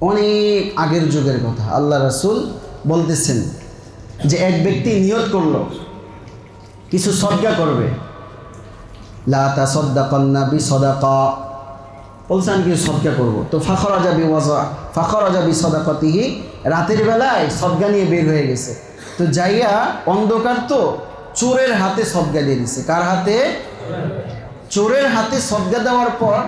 অনেক আগের যুগের কথা। আল্লাহ রাসুল বলতেছেন যে এক ব্যক্তি নিয়ত করল, কিছু সদ্গা করবে। লা তাসাদ্দাকান্না বিসাদাকা। বলছে, আমি কিছু সদকা করব। তো ফাখরা যাবি ওয়াজা ফাখরা যাবি সদাকতিহি রাতের বেলায় সদগা নিয়ে বের হয়ে গেছে। তো যাইয়া অন্ধকার তো চোরের হাতে সদগা দিয়ে দিছে। কার হাতে? চোরের হাতে সদগা দেওয়ার পর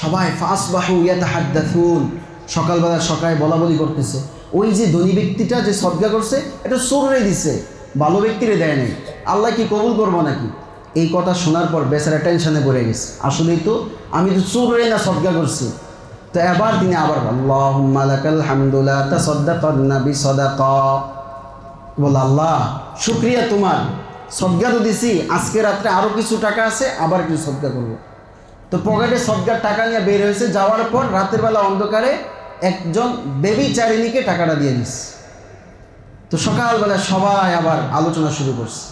সবাই ফাঁস বাহু ইয়াতা হাদ্দাথুন সকালবেলা সকালে বলা বলি করতেছে। ওই যে ধনী ব্যক্তিটা যে সদগা করছে, এটা চোরে দিছে। ভালো ব্যক্তিরে দেয় নাই। আল্লাহ কি কবুল করব নাকি? এই কথা শোনার পর বেচারা টেনশনে পড়ে গেছে। আসলেই তো, আমি তো চোরে না সদগা করছি। তো এবার তিনি আবার আল্লাহ, শুক্রিয়া তোমার। সদ্গা তো দিছি, আজকে রাত্রে আরও কিছু টাকা আছে, আবার কিছু সদ্গা করব। তো পকেটে সদ্গার টাকা নিয়ে বের হয়েছে, যাওয়ার পর রাতের বেলা অন্ধকারে একজন বেবি চারিণীকে টাকাটা দিয়ে দিস। তো সকালবেলা সবাই আবার আলোচনা শুরু করছে।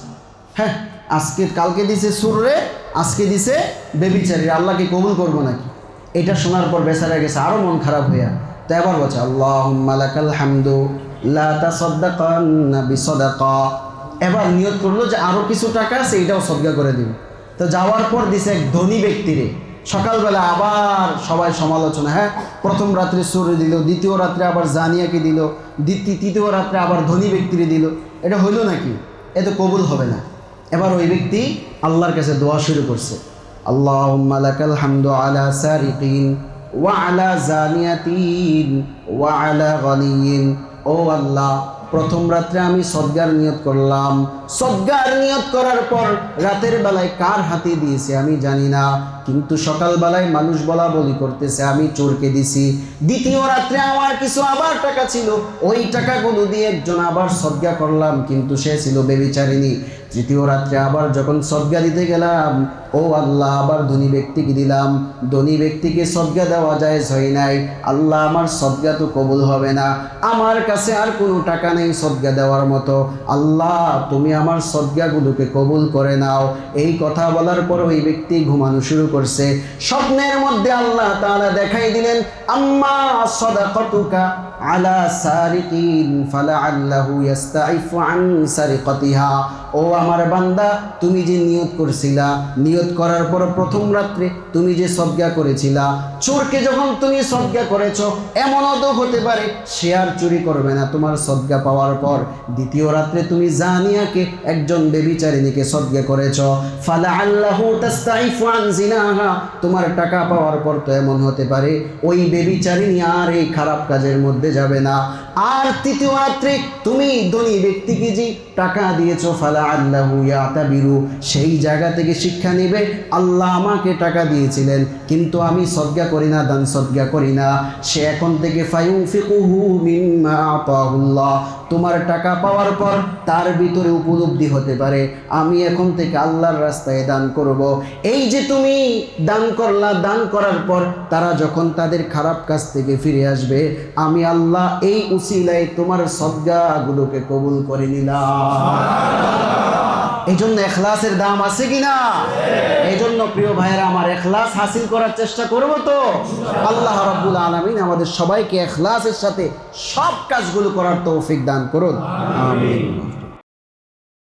হ্যাঁ আজকে কালকে দিছে সুররে আজকে দিছে বেবিচারি আল্লাহকে কবুল করব নাকি? এটা শোনার পর বেচারা গেছে আরও মন খারাপ হইয়া, তো এবার বলছে আল্লাহ এবার নিয়ত করল যে আরও কিছু টাকা আছে, এটাও সদগা করে দিব। তো যাওয়ার পর দিছে এক ধনী ব্যক্তিরে সকালবেলা আবার সবাই সমালোচনা হ্যাঁ? প্রথম রাত্রে সুরে দিল, দ্বিতীয় রাত্রে আবার জানিয়াকে দিল, দ্বিতীয়, তৃতীয় রাত্রে আবার ধনী ব্যক্তিরে দিল। এটা হইল নাকি? এ তো কবুল হবে না। এবার ওই ব্যক্তি আল্লাহর কাছে দোয়া শুরু করছে। আল্লাহ ও আল্লাহ, প্রথম রাত্রে আমি সদ্গার নিয়ত করলাম সদ্গার নিয়ত করার পর রাতের বেলায় কার হাতে দিয়েছে আমি জানি না, কিন্তু সকালবেলায় মানুষ বলা বলি করতেছে, আমি চোরকে দিছি। দ্বিতীয় রাত্রে আমার কিছু আবার টাকা ছিল, ওই টাকাগুলো দিয়ে একজন আবার সদ্গা করলাম, কিন্তু সে ছিল বেবিচারিণী। তৃতীয় রাত্রে আবার যখন সদ্গা দিতে গেলাম, ও আল্লাহ, আবার ধনী ব্যক্তিকে দিলাম। ধনী ব্যক্তিকে সদ্গা দেওয়া যায় হয় নাই। আল্লাহ, আমার সদ্গা তো কবুল হবে না। আমার কাছে আর কোনো টাকা নেই সদ্গা দেওয়ার মতো। আল্লাহ, তুমি আমার সদ্গাগুলোকে কবুল করে নাও। এই কথা বলার পর ওই ব্যক্তি ঘুমানো শুরু করছে। স্বপ্নের মধ্যে আল্লাহ তাআলা দেখাই দিলেন, আম্মা সদাকতুকা আলা সারিকিন ফালা আল্লাহু ইস্তাইফু আন সারিকাতিহা। ও আমার বান্দা, তুমি যে নিয়ত করছিলা, নিয়ত করার পর প্রথম রাত্রে তুমি যে সদ্গা করেছিলা, চোরকে যখন তুমি সদ্গা করেছ এমনও তো হতে পারে সে আর চুরি করবে না তোমার সদ্গা পাওয়ার পর। দ্বিতীয় রাত্রে তুমি জানিয়াকে একজন বেবিচারিণীকে সদ্গা করেছ। ফালা আল্লাহু তোমার টাকা পাওয়ার পর তো এমন হতে পারে, ওই বেবিচারিণী আর এই খারাপ কাজের মধ্যে যাবে না। আর তৃতীয় রাত্রে তুমি ধনী ব্যক্তিকে যে টাকা দিয়েছ, ফালা আল্লাহু ইয়াতাবিরু, সেই জায়গা থেকে শিক্ষা নিবে। আল্লাহ আমাকে টাকা দিয়েছিলেন, কিন্তু আমি সদ্গা করি না, দান সজ্ঞা করি না। সে এখন থেকে ফায়ুফিকুহু মিম্মা আতাহুল্লাহ তোমার টাকা পাওয়ার পর তার ভিতরে উপলব্ধি হতে পারে। আমি এখন থেকে আল্লাহর রাস্তায় দান করব। এই যে তুমি দান করলা, দান করার পর তারা যখন তাদের খারাপ কাজ থেকে ফিরে আসবে, আমি আল্লাহ এই উসিলায় তোমার সদ্গাগুলোকে কবুল করে নিলাম। এই জন্য এখলাসের দাম আছে কি না এই জন্য প্রিয় ভাইয়েরা, আমার এখলাস হাসিল করার চেষ্টা করব তো। আল্লাহ রাব্বুল আলামিন আমাদের সবাইকে এখলাসের সাথে সব কাজগুলো করার তৌফিক দান করুন। আমিন।